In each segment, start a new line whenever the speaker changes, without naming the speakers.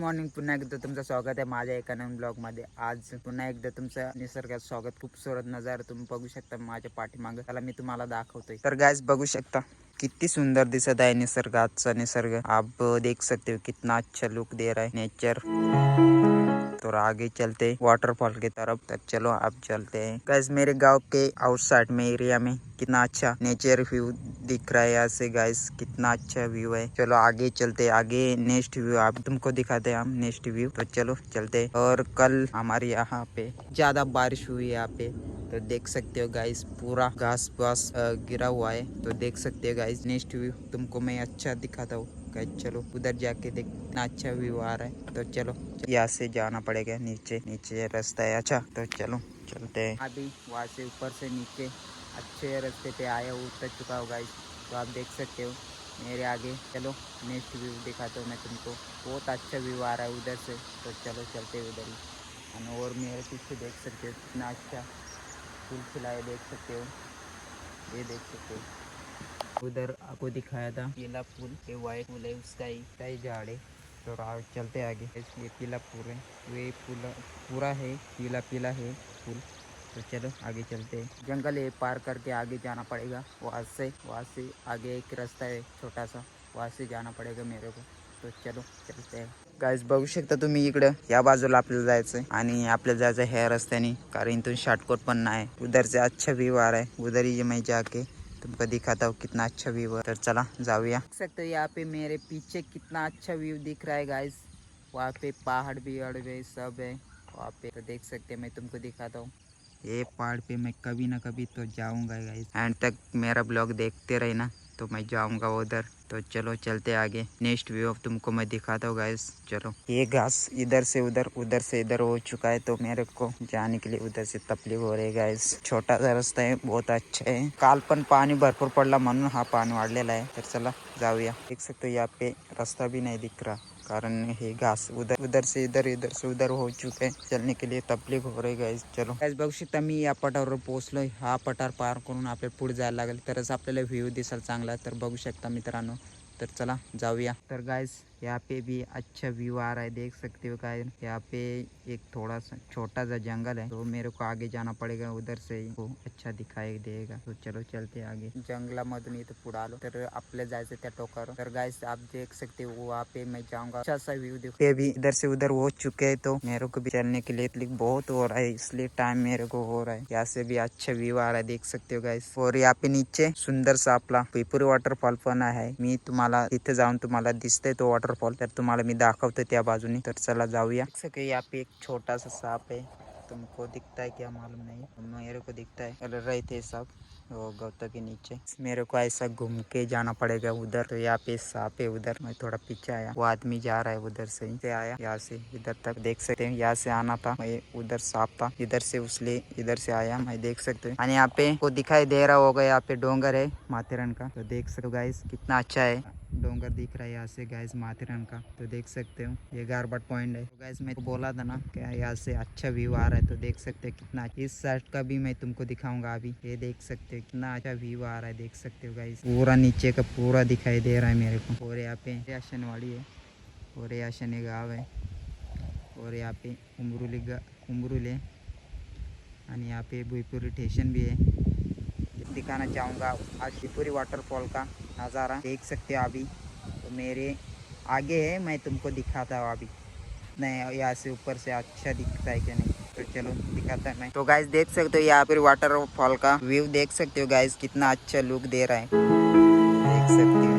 Morning. पुन्हा एकदा तुमचं स्वागत आहे माझ्या एका नवीन ब्लॉगमध्ये आज पुन्हा एकदा तुमचं निसर्गात स्वागत. खूप सोरत नजारा तुम्ही बघू शकता माझ्या पाठीमागं. त्याला मी तुम्हाला दाखवतोय. तर गॅस बघू शकता. किती सुंदर दिशा दिसत आहे निसर्गाचा निसर्ग आप देख सकते हो कितना अच्छा लुक दे रहा है नेचर। तो आगे चलते वाटरफॉल की तरफ़। तो चलो अब चलते हैं। गैस मेरे गाँव के आउटसाइड में एरिया में कितना अच्छा नेचर व्यू दिख रहा है यहाँ से गैस कितना अच्छा व्यू है। चलो आगे चलते आगे नेक्स्ट व्यू आप तुमको दिखाते हैं हम नेक्स्ट व्यू तो चलो चलते और कल हमारे यहाँ पे ज़्यादा बारिश हुई है यहाँ पे। तो देख सकते हो गाइस पूरा घास वास गिरा हुआ है। तो देख सकते हो गाइस नेक्स्ट व्यू तुमको मैं अच्छा दिखाता हूँ। गाइस चलो, उधर जाके देख इतना अच्छा व्यू आ रहा है। तो चलो, यहाँ से जाना पड़ेगा नीचे। नीचे रास्ता है अच्छा। तो चलो, चलते हैं। अभी वहाँ से ऊपर से नीचे, अच्छे रास्ते पे आया उतर चुका हूँ गाइस तो आप देख सकते हो, मेरे आगे। चलो नेक्स्ट व्यू दिखाता हूँ मैं तुमको। बहुत अच्छा व्यू आ रहा है उधर से। तो चलो, चलते उधर ही। और मेरे पीछे देख सकते हो, कितना अच्छा। फूल खिलाए, देख सकते हो। ये देख सकते हो। उधर आपको दिखाया था, पीला फूल, ये वाइट फूल है, उसका ही उसका ही झाड़ तो आ- चलते आगे। ये पीला फूल है। ये फूल पूरा है पीला पीला है फूल। तो चलो, आगे चलते हैं। जंगल है, पार करके आगे जाना पड़ेगा। वहाँ से वहाँ से आगे एक रास्ता है, छोटा सा। वहाँ से जाना पड़ेगा मेरे को। तो चलो चलते गाईज बघू शकता तुम्ही इकडं या बाजूला आपल्याला जायचंय. आणि आपल्याला जायचं ह्या रस्त्याने कारण इथून शॉर्टकट पण नाही. उधर से अच्छा व्यू आ रहा है उधर ही मैं जाके तुमको दिखाता हूँ हो कितना अच्छा व्यू है तर चला जाऊया. देख सकते हो यहाँ पे मेरे पीछे कितना अच्छा व्यू दिख रहा है गाइस वहाँ पे पहाड़ भी अड़ भी सब है. वहाँ पे तो देख सकते मैं तुमको दिखाता हूँ. ये पहाड़ पे मैं कभी ना कभी तो जाऊंगा गाइस एंड तक मेरा ब्लॉग देखते रहे ना तो मैं जाऊँगा उधर। तो चलो, चलते आगे। नेक्स्ट व्यू ऑफ़ तुमको मैं दिखाता हूँ गाइस चलो। ये घास इधर से उधर उधर से इधर हो चुका है तो मेरे को जाने के लिए उधर से तकलीफ़ हो रही है छोटा सा रास्ता है, बहुत अच्छा है। काल पण पाणी भरपूर पडला म्हणून हा पाणी वाढलेला आहे तर चला जाऊया देख सकते हो यहाँ पे रास्ता भी नहीं दिख रहा। कारण हे घास उधर उधर से इधर इधर से उधर हो चुके हैं। चलने के लिए तकलीफ हो रही गाइस चलो। गाइस बघू शकता मी या पटावर पोहोचलो हा पठार पार करून आपल्याला पुढे जायला लागेल. तरच आपल्याला व्ह्यू दिसेल चांगला. तर बघू शकता मित्रांनो. तर चला जाऊया. तर गाइस यहाँ पे भी अच्छा व्यू आ रहा है, देख सकते हो गाइस यहाँ पे एक थोड़ा सा छोटा सा जंगल है तो मेरे को आगे जाना पड़ेगा उधर से ही। वो अच्छा दिखाई देगा। तो चलो चलते आगे। जंगलामधून इथं पुढे आलो तर आपल्याला जायचं त्या टोकावर तर गाइस आप देख सकते हो, वहाँ पे मैं जाऊँगा। अच्छा सा व्यू देखो। ये भी इधर से उधर हो चुके हैं तो मेरे को भी चलने के लिए बहुत हो रहा है, इसलिए टाइम मेरे को हो रहा है। यहाँ से भी अच्छा व्यू आ रहा है, देख सकते हो गाइस और यहाँ पे नीचे सुंदर सा आपला पिपुरी वॉटरफॉल पण आहे मी तुम्हाला तिथे जाऊन तुम्हाला दिसतंय तो वॉटरफॉल तर तुम्हाला मी दाखवतो त्या बाजूने. तर चला जाऊया. सके यहाँ पे एक छोटा सा सांप है तुमको दिखता है क्या मालूम नहीं. मेरे को दिखता है चल रहे थे सब वो गौता के नीचे. मेरे को ऐसा घूम के जाना पड़ेगा उधर. तो यहाँ पे सांप है उधर. मैं थोड़ा पीछे आया. वो आदमी जा रहा है उधर से. ही आया. यहाँ से इधर तक देख सकते हैं. यहाँ से आना था. मैं उधर सांप था. इधर से उसलिए इधर से आया. मैं देख सकते यहाँ पे को दिखाई दे रहा होगा. यहाँ पे डोंगर है माथेरन का. तो देख सकते हो गाइस कितना अच्छा है. डोंगर दिख रहा है यहाँ से गैस माथेरन का। तो देख सकते हो, ये गारबाट पॉइंट है। तो गैस मैं तो बोला था ना क्या यहाँ से अच्छा व्यू आ रहा है तो देख सकते हो कितना इस साइड का भी मैं तुमको दिखाऊँगा अभी। ये देख सकते हो कितना अच्छा व्यू आ रहा है, देख सकते हो गाइस पूरा नीचे का पूरा दिखाई दे रहा है मेरे को। और यहाँ पे आशनवाड़ी है, और ये आशने गाँव है, और यहाँ पे उमरुली उमरुल है यहाँ पे भुईपुरी स्टेशन भी है। दिखाना चाहूँगा आज शिवपुरी वाटरफॉल का। नज़ारा देख सकते हो अभी। तो मेरे आगे है, मैं तुमको दिखाता हूँ अभी। नहीं, यहाँ से ऊपर से अच्छा दिखता है क्या नहीं? तो चलो, दिखाता है मैं। तो गाइस देख सकते हो यहाँ पर वाटरफॉल का व्यू देख सकते हो गाइस कितना अच्छा लुक दे रहा है। देख सकते हो।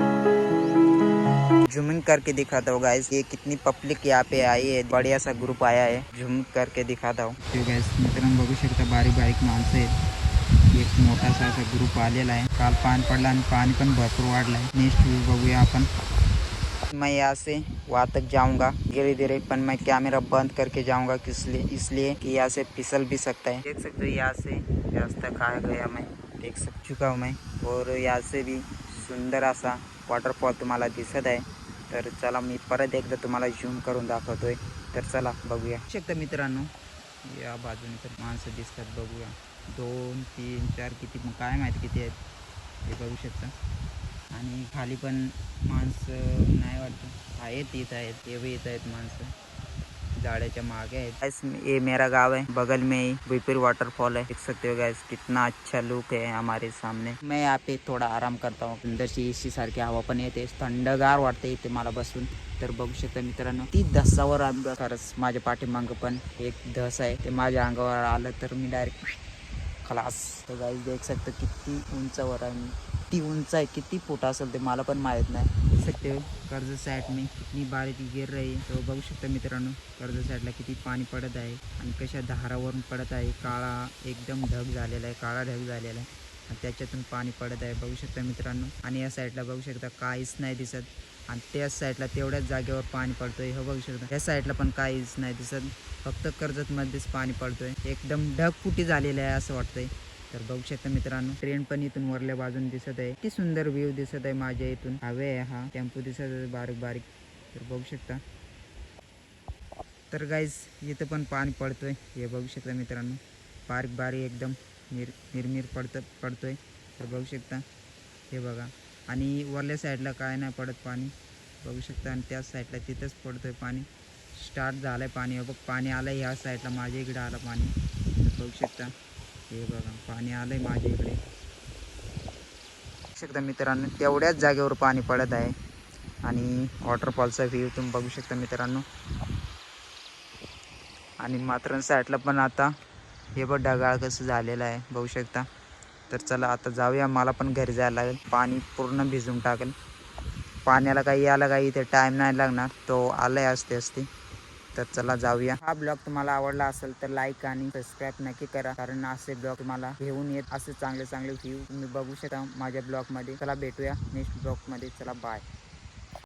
जूमिंग करके दिखाता हूँ गाइस ये कितनी पब्लिक यहाँ पे आई है, बढ़िया सा ग्रुप आया है। जूम करके दिखाता हूँ। गाइस मित्रांनो बघू शकता बारीक बारीक माणसं एक मोठासा असा ग्रुप आलेला आहे. काल पाणी पडलं आणि पाणी पण भरपूर वाढलं आहे. नेक्स्ट व्यू बघूया आपण. मैं यहाँ से वहाँ तक जाऊँगा. धीरे धीरे पर मैं कैमरा बंद करके जाऊँगा किस लिए इसलिए कि यहाँ से फिसल भी सकता है. देख सकते हो यहाँ से रास्ता खाया गया मैं. देख सक चुका हूँ मैं. और यहाँ से भी सुंदर असा वॉटरफॉल तुम्हाला दिसत आहे. तर चला मी परत एकदा तुम्हाला झूम करून दाखवतोय. तर चला बघूया. शकता मित्रांनो या बाजूने तर माणसं दिसतात बघूया. दोन तीन चार किती मग काय माहिती किती आहेत ते बघू शकता. आणि खाली पण माणसं नाही वाटतं. आहेत येत आहेत ते येत आहेत माणसं. झाड़ाच्या मागे आहेत. Guys, ये मेरा गांव है बगल में ही वॉटरफॉल वाटरफॉल है देख सकते हो गैस कितना अच्छा लुक है हमारे सामने. मैं यहाँ पे थोडा आराम करता हूँ. सुंदरशी एसी सारखी हवा पण येते. थंडगार वाटते इथे मला बसून. तर बघू शकता मित्रांनो ती धसावर आम्ही खरंच माझ्या पाठीमागं पण एक धस आहे. ते माझ्या अंगावर आलं तर मी डायरेक्ट खलास. तर गाईज देख सकते हो किती उंचावर आहे मी. किती उंच आहे किती फुट असेल ते मला पण माहीत नाही. देख सकते हो, कर्ज साईड मी कितनी बारीक गिर रही तो बघू शकता मित्रांनो कर्ज साईडला किती पाणी पडत आहे आणि कशा धारावरून पडत आहे. काळा एकदम ढग झालेला आहे काळा ढग झालेला आहे. आणि त्याच्यातून पाणी पडत आहे बघू शकता मित्रांनो. आणि या साईडला बघू शकता काहीच नाही दिसत. आणि त्याच साईडला तेवढ्याच जागेवर पाणी पडतोय. हे बघू शकता. या साईडला पण काहीच नाही दिसत. फक्त कर्जतमध्येच पाणी पडतोय. एकदम ढगफुटी झालेलं आहे असं वाटतंय. तर बघू शकता मित्रांनो ट्रेन पण इथून वरल्या बाजून दिसत आहे. किती सुंदर व्ह्यू दिसत आहे माझ्या इथून. हवे आहे हा. टेम्पो दिसत आहे बारीक बारीक तर बघू शकता. तर गाईज इथं पण पाणी पडतोय. हे बघू शकता मित्रांनो. बारीक बारीक एकदम निर निर्मीर पडतं पडतोय. तर बघू शकता. हे बघा. आणि वरल्या साईडला काय नाही पडत पाणी. बघू शकता आणि त्याच साईडला तिथंच पडतोय पाणी. स्टार्ट झालं आहे पाणी बघ पाणी आलं आहे ह्या साईडला. माझ्या इकडे आलं पाणी. बघू शकता. हे बघा पाणी आलं आहे माझ्या इकडे. बघू शकता मित्रांनो तेवढ्याच जागेवर पाणी पडत आहे. आणि वॉटरफॉलचा व्ह्यू तुम्ही बघू शकता मित्रांनो. आणि मात्र साईडला पण आता हे बघ ढगाळ कसं झालेलं आहे. बघू शकता. तर चला आता जाऊया. मला पण घरी जायला लागेल. पाणी पूर्ण भिजून टाकेल. पाण्याला काही यायला काही इथे टाईम नाही लागणार. तो आलाय असते असते. तर चला जाऊया. हा ब्लॉग तुम्हाला आवडला असेल तर लाईक आणि सबस्क्राईब नक्की करा. कारण असे ब्लॉग तुम्हाला घेऊन येत असे चांगले चांगले व्ह्यू तुम्ही बघू शकता माझ्या ब्लॉगमध्ये. चला भेटूया नेक्स्ट ब्लॉगमध्ये चला बाय